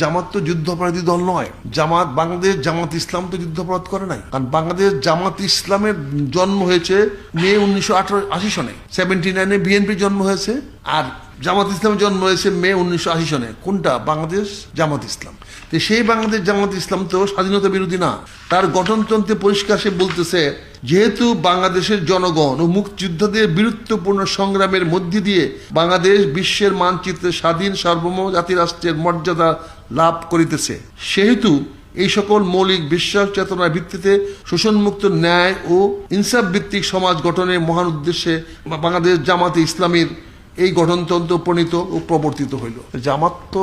জামাত তো যুদ্ধাপরাধী দল নয়। জামাত বাংলাদেশ জামাত ইসলাম তো যুদ্ধাপরাধ করে নাই। কারণ বাংলাদেশ জামাত ইসলামের জন্ম হয়েছে মে উনিশশো আশি সনে। সেভেন্টি নাইনে বিএনপি জন্ম হয়েছে আর জামাত ইসলামের জন্ম হয়েছে মে উনিশশো আশি সনে। কোনটা? বাংলাদেশ জামাত ইসলাম। তো সেই বাংলাদেশ জামাত ইসলাম তো স্বাধীনতা বিরোধী না। তার গঠনতন্ত্রে পরিষ্কার সে বলতেছে যেহেতু বাংলাদেশের জনগণ ও মুক্তিযোদ্ধাদের বীরত্বপূর্ণ সংগ্রামের মধ্যে দিয়ে বাংলাদেশ বিশ্বের মানচিত্রে স্বাধীন সার্বভৌম জাতি রাষ্ট্রের মর্যাদা লাভ করিতেছে, সেহেতু এই সকল মৌলিক বিশ্বাস চেতনার ভিত্তিতে শোষণমুক্ত ন্যায় ও ইনসাফ ভিত্তিক সমাজ গঠনের মহান উদ্দেশ্যে বাংলাদেশ জামাতে ইসলামীর এই গঠনতন্ত্র প্রণীত ও প্রবর্তিত হইল। জামাত তো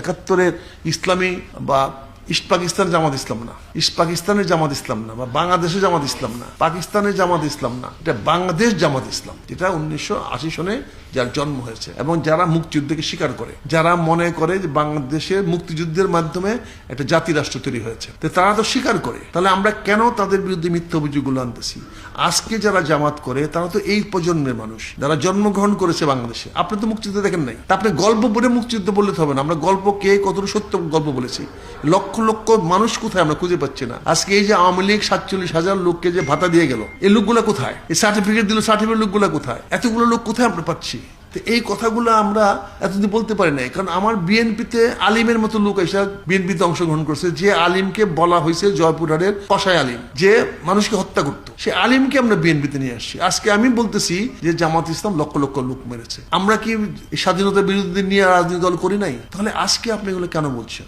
একাত্তরের ইসলামী বা ইস্ট পাকিস্তান জামাত ইসলাম না। ইস্ট পাকিস্তানের জামাত ইসলাম না বা বাংলাদেশের জামাত ইসলাম না। পাকিস্তানের জামাত ইসলাম না। এটা বাংলাদেশ জামাত ইসলাম। যেটা উনিশশো আশি সনে যার জন্ম হয়েছে এবং যারা মুক্তিযুদ্ধকে স্বীকার করে, যারা মনে করে যে বাংলাদেশের মুক্তিযুদ্ধের মাধ্যমে একটা জাতি রাষ্ট্র তৈরি হয়েছে, তো তারা তো স্বীকার করে। তাহলে আমরা কেন তাদের বিরুদ্ধে মিথ্যা অভিযোগগুলো আনতেছি? আজকে যারা জামাত করে, তারা তো এই প্রজন্মের মানুষ, যারা জন্মগ্রহণ করেছে বাংলাদেশে। আপনি তো মুক্তিযুদ্ধ দেখেন নাই। তা আপনি গল্প বলে মুক্তিযুদ্ধ বললে তো হবে না। আমরা গল্প কে কতটুকু সত্য গল্প বলেছি? লক্ষ লক্ষ মানুষ কোথায় আমরা খুঁজে পাচ্ছি না। আজকে এই যে আওয়ামী লীগ সাতচল্লিশ হাজার লোককে যে ভাতা দিয়ে গেল, এই লোকগুলো কোথায়? এই সার্টিফিকেট দিল সার্টিফিকেট লোকগুলো কোথায়? এতগুলো লোক কোথায় আমরা পাচ্ছি? তো এই কথাগুলো আমরা এতদিন বলতে পারি নাই। কারণ আমার বিএনপিতে আলিমের মতো লোক এসে বিএনপিতে অংশগ্রহণ করছে। যে আলিমকে বলা হয়েছে জয়পুরহাটের কষায় আলিম, যে মানুষকে হত্যা করত। সে আলিমকে আমরা বিএনপিতে নিয়ে আসছি। আজকে আমি বলতেছি যে জামাত ইসলাম লক্ষ লক্ষ লোক মেরেছে। আমরা কি স্বাধীনতা বিরোধী নিয়ে রাজনীতি দল করি নাই? তাহলে আজকে আপনি এগুলো কেন বলছেন?